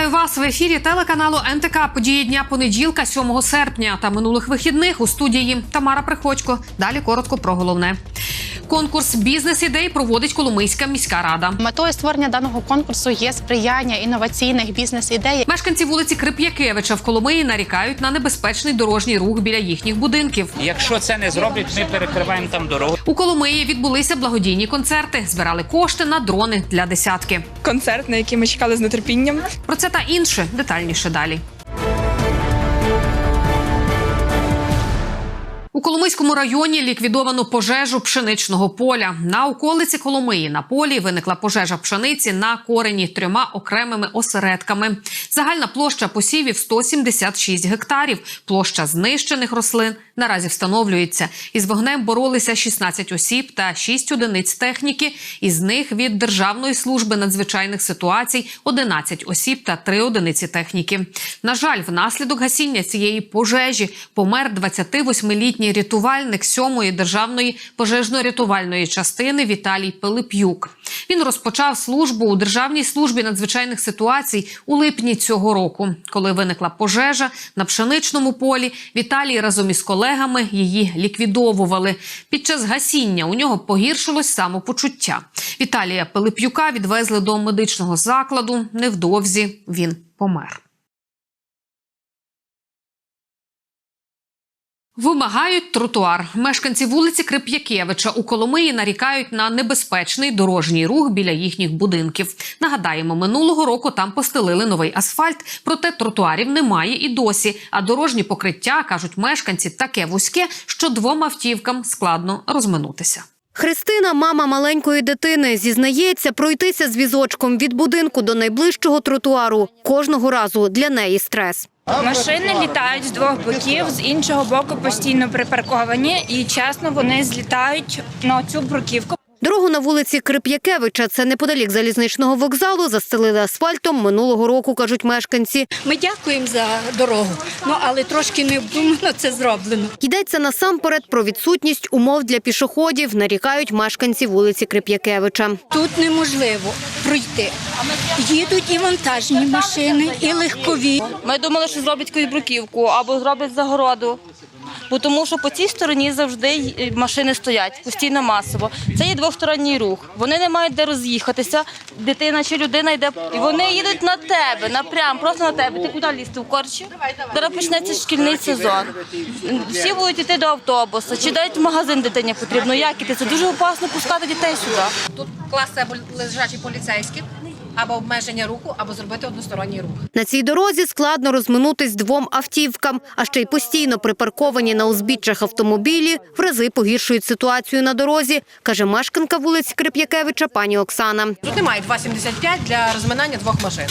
Вітаю вас в ефірі телеканалу НТК. Події дня понеділка, 7 серпня та минулих вихідних у студії Тамара Приходько. Далі коротко про головне. Конкурс бізнес-ідей проводить Коломийська міська рада. Метою створення даного конкурсу є сприяння інноваційних бізнес-ідей. Мешканці вулиці Крип'якевича в Коломиї нарікають на небезпечний дорожній рух біля їхніх будинків. Якщо це не зроблять, ми перекриваємо там дорогу. У Коломиї відбулися благодійні концерти, збирали кошти на дрони для десятки. концерт, на який ми чекали з нетерпінням. Про це та інше детальніше далі. У Коломийському районі ліквідовано пожежу пшеничного поля. На околиці Коломиї на полі виникла пожежа пшениці на корені трьома окремими осередками. Загальна площа посівів 176 гектарів. Площа знищених рослин наразі встановлюється. Із вогнем боролися 16 осіб та 6 одиниць техніки. Із них від Державної служби надзвичайних ситуацій 11 осіб та 3 одиниці техніки. На жаль, внаслідок гасіння цієї пожежі помер 28-літній рятувальник 7-ї державної пожежно-рятувальної частини Віталій Пилип'юк. Він розпочав службу у Державній службі надзвичайних ситуацій у липні цього року. Коли виникла пожежа на пшеничному полі, Віталій разом із колегами її ліквідовували. Під час гасіння у нього погіршилось самопочуття. Віталія Пилип'юка відвезли до медичного закладу. Невдовзі він помер. Вимагають тротуар. Мешканці вулиці Крип'якевича у Коломиї нарікають на небезпечний дорожній рух біля їхніх будинків. Нагадаємо, минулого року там постелили новий асфальт, проте тротуарів немає і досі. А дорожні покриття кажуть мешканці таке вузьке, що двом автівкам складно розминутися. Христина, мама маленької дитини, зізнається, пройтися з візочком від будинку до найближчого тротуару кожного разу для неї стрес. Машини літають з двох боків, з іншого боку постійно припарковані, і чесно вони злітають на цю бруківку. Дорогу на вулиці Крип'якевича, це неподалік залізничного вокзалу, застелили асфальтом минулого року, кажуть мешканці. Ми дякуємо за дорогу, ну але трошки невдумано це зроблено. Йдеться насамперед про відсутність умов для пішоходів, нарікають мешканці вулиці Крип'якевича. Тут неможливо пройти. Їдуть і вантажні машини, і легкові. Ми думали, що зроблять якусь бруківку або зроблять загороду. Бо тому, що по цій стороні завжди машини стоять постійно масово. Це є двосторонній рух. Вони не мають де роз'їхатися. Дитина чи людина йде, і вони їдуть на тебе, напрям, просто на тебе. Ти куди лізти в корчі? Зараз почнеться шкільний сезон. Всі будуть йти до автобуса, чи навіть в магазин дитині потрібно. Як іти? Це дуже опасно пускати дітей сюди. Тут класти або лежачі поліцейські, або обмеження руху, або зробити односторонній рух. На цій дорозі складно розминутись двом автівкам, а ще й постійно припарковані на узбіччях автомобілі в рази погіршують ситуацію на дорозі, каже мешканка вулиці Крип'якевича пані Оксана. Тут немає 2,75 для розминання двох машин.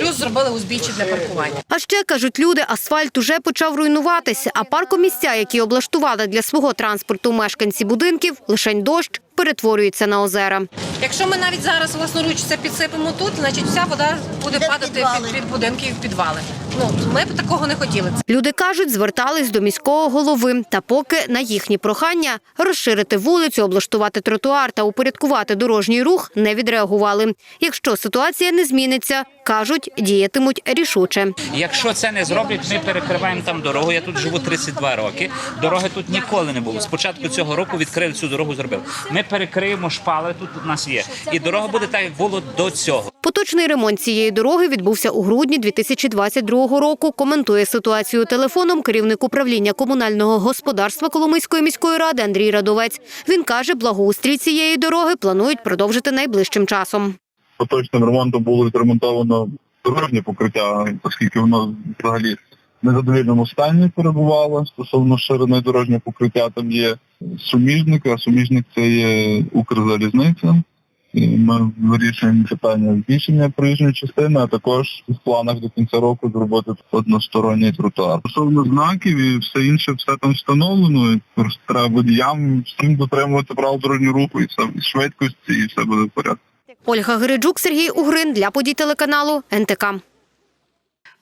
Плюс зробили узбіччя для паркування. А ще кажуть люди, асфальт уже почав руйнуватися, а паркомісця, які облаштували для свого транспорту мешканці будинків, лишень дощ перетворюється на озера. Якщо ми навіть зараз власноруч це підсипемо тут, значить вся вода буде падати під, під будинки і в підвали. Ну ми б такого не хотіли. Люди кажуть, звертались до міського голови. Та поки на їхні прохання розширити вулицю, облаштувати тротуар та упорядкувати дорожній рух не відреагували. Якщо ситуація не зміниться, кажуть, діятимуть рішуче. Якщо це не зроблять, ми перекриваємо там дорогу. Я тут живу 32 роки. Дороги тут ніколи не було. Спочатку цього року відкрили цю дорогу, зробили. Ми перекриємо шпали, тут у нас є. І дорога буде так, як було до цього. Поточний ремонт цієї дороги відбувся у грудні 2022 року. Коментує ситуацію телефоном керівник управління комунального господарства Коломийської міської ради Андрій Радовець. Він каже, благоустрій цієї дороги планують продовжити найближчим часом. поточним ремонтом було відремонтовано дорожнє покриття, оскільки воно взагалі в незадовільному стані перебувало стосовно ширини дорожнього покриття. Там є суміжник, а суміжник це є Укрзалізниця. Ми вирішуємо питання збільшення проїжджої частини, а також в планах до кінця року зробити односторонній тротуар. Стосовно знаків і все інше, все там встановлено. І Просто треба водіям всім дотримувати правил дорожнього руху і все і швидкості, і все буде в порядку. Ольга Гириджук, Сергій Угрин для подій телеканалу НТК.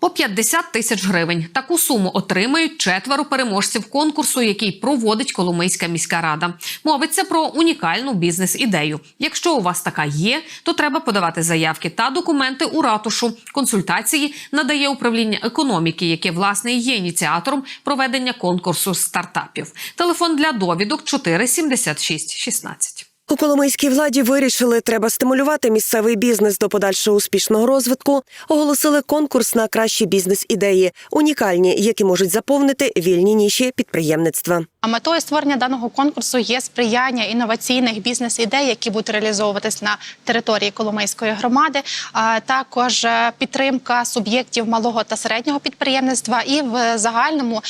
По 50 тисяч гривень. Таку суму отримають четверо переможців конкурсу, який проводить Коломийська міська рада. Мовиться про унікальну бізнес-ідею. Якщо у вас така є, то треба подавати заявки та документи у ратушу. Консультації надає управління економіки, яке власне є ініціатором проведення конкурсу стартапів. Телефон для довідок 4 76 16. У Коломийській владі вирішили, треба стимулювати місцевий бізнес до подальшого успішного розвитку. Оголосили конкурс на кращі бізнес-ідеї, унікальні, які можуть заповнити вільні ніші підприємництва. А метою створення даного конкурсу є сприяння інноваційних бізнес-ідей, які будуть реалізовуватись на території Коломийської громади, також е, підтримка суб'єктів малого та середнього підприємництва і в загальному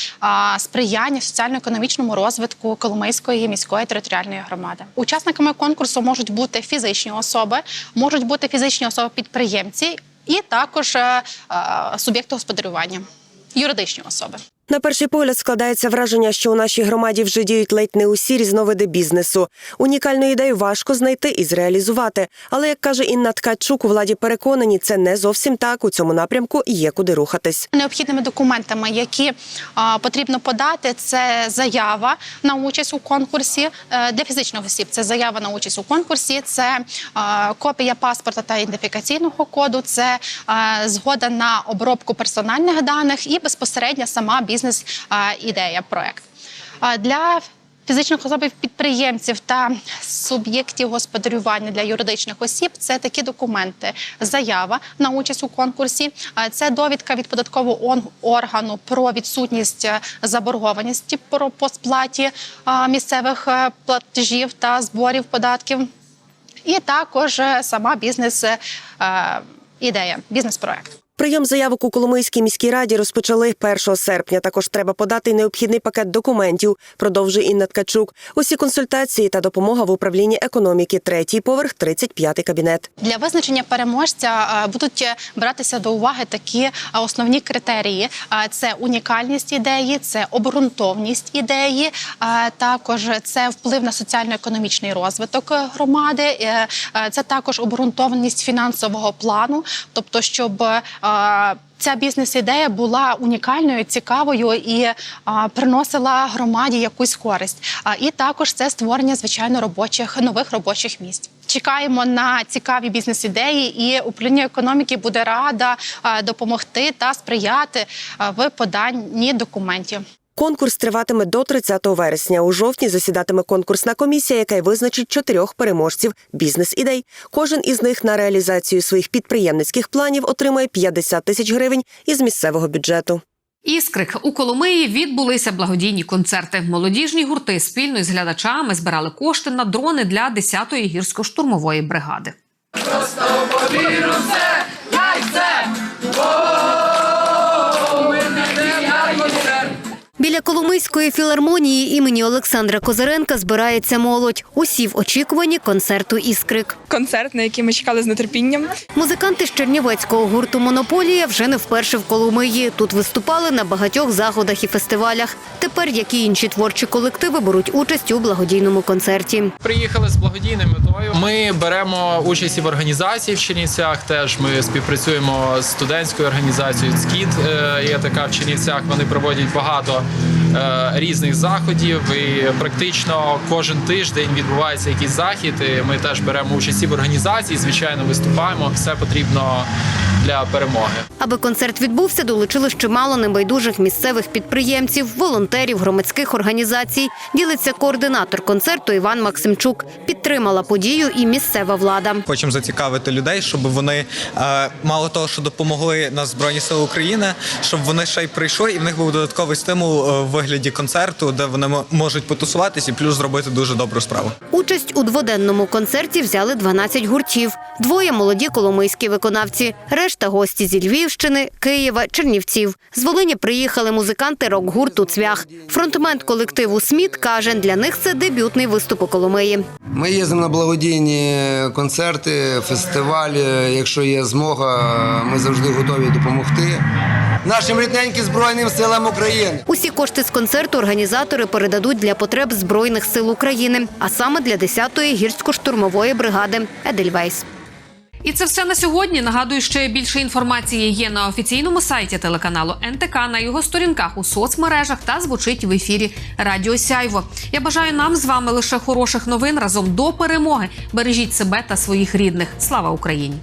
сприяння соціально-економічному розвитку Коломийської міської територіальної громади. Учасниками конкурсу можуть бути фізичні особи, можуть бути фізичні особи-підприємці і також е, е, суб'єкти господарювання, юридичні особи. На перший погляд складається враження, що у нашій громаді вже діють ледь не усі різновиди бізнесу. Унікальну ідею важко знайти і зреалізувати. Але як каже Інна Ткачук, у владі переконані, це не зовсім так. У цьому напрямку є куди рухатись. Необхідними документами, які потрібно подати, це заява на участь у конкурсі е, для фізичних осіб. Це заява на участь у конкурсі, це копія паспорта та ідентифікаційного коду, це згода на обробку персональних даних і безпосередньо сама бізнес-ідея проект. Для Фізичних особ підприємців та суб'єктів господарювання для юридичних осіб це такі документи: заява на участь у конкурсі, це довідка від податкового органу про відсутність е, заборгованості про- по сплаті місцевих е, платежів та зборів податків, і також е, сама бізнес ідея, бізнес-проект. Прийом заявок у Коломийській міській раді розпочали 1 серпня. Також треба подати необхідний пакет документів. Продовжує Інна Ткачук. Усі консультації та допомога в управлінні економіки. Третій поверх, 35-й кабінет. Для визначення переможця будуть братися до уваги такі основні критерії: це унікальність ідеї, це обґрунтовність ідеї, також це вплив на соціально-економічний розвиток громади. е, Це також обґрунтованість фінансового плану, тобто, щоб Ця бізнес-ідея була унікальною, цікавою і приносила громаді якусь користь. І також це створення звичайно робочих нових робочих місць. Чекаємо на цікаві бізнес-ідеї, і управління економіки буде рада допомогти та сприяти в поданні документів. Конкурс триватиме до 30 вересня. У жовтні засідатиме конкурсна комісія, яка й визначить чотирьох переможців бізнес-ідей. Кожен із них на реалізацію своїх підприємницьких планів отримає 50 тисяч гривень із місцевого бюджету. Іскрик у Коломиї відбулися благодійні концерти. Молодіжні гурти спільно із глядачами збирали кошти на дрони для 10-ї гірсько-штурмової бригади. Біля Коломийської філармонії імені Олександра Козиренка збирається молодь. Усі в очікуванні концерту Іскрик. Концерт, на який ми чекали з нетерпінням. Музиканти з Чернівецького гурту Монополія вже не вперше в Коломиї. Тут виступали на багатьох заходах і фестивалях. Тепер, як і інші творчі колективи, беруть участь у благодійному концерті. Приїхали з благодійною метою. Ми беремо участь і в організації в Чернівцях. Теж ми співпрацюємо з студентською організацією СКІД. е, Є така в Чернівцях. Вони проводять багато різних заходів. І практично кожен тиждень відбувається якийсь захід. І ми теж беремо участь в організації. Звичайно, виступаємо. Все потрібно для перемоги. Аби концерт відбувся, долучили чимало небайдужих місцевих підприємців, волонтерів, громадських організацій. Ділиться координатор концерту Іван Максимчук. Підтримала подію і місцева влада. Хочемо зацікавити людей, щоб вони е, мало того, що допомогли на Збройні Сили України, щоб вони ще й прийшли, і в них був додатковий стимул е, в вигляді концерту, де вони можуть потусуватись і плюс зробити дуже добру справу. Участь у дводенному концерті взяли 12 гуртів. Двоє молоді коломийські виконавці, решта гості зі Львівщини, Києва, Чернівців. З Волині приїхали музиканти рок-гурту Цвях. Фронтмен колективу Сміт каже, для них це дебютний виступ у Коломиї. Ми їздимо на благодійні концерти, фестивалі. Якщо є змога, ми завжди готові допомогти нашим рідненьким збройним силам України. Усі кошти з концерту організатори передадуть для потреб Збройних сил України, а саме для 10-ї гірсько-штурмової бригади Едельвейс. І це все на сьогодні. Нагадую, ще більше інформації є на офіційному сайті телеканалу НТК на його сторінках у соцмережах та звучить в ефірі Радіо Сяйво. Я бажаю нам з вами лише хороших новин разом до перемоги. Бережіть себе та своїх рідних. Слава Україні!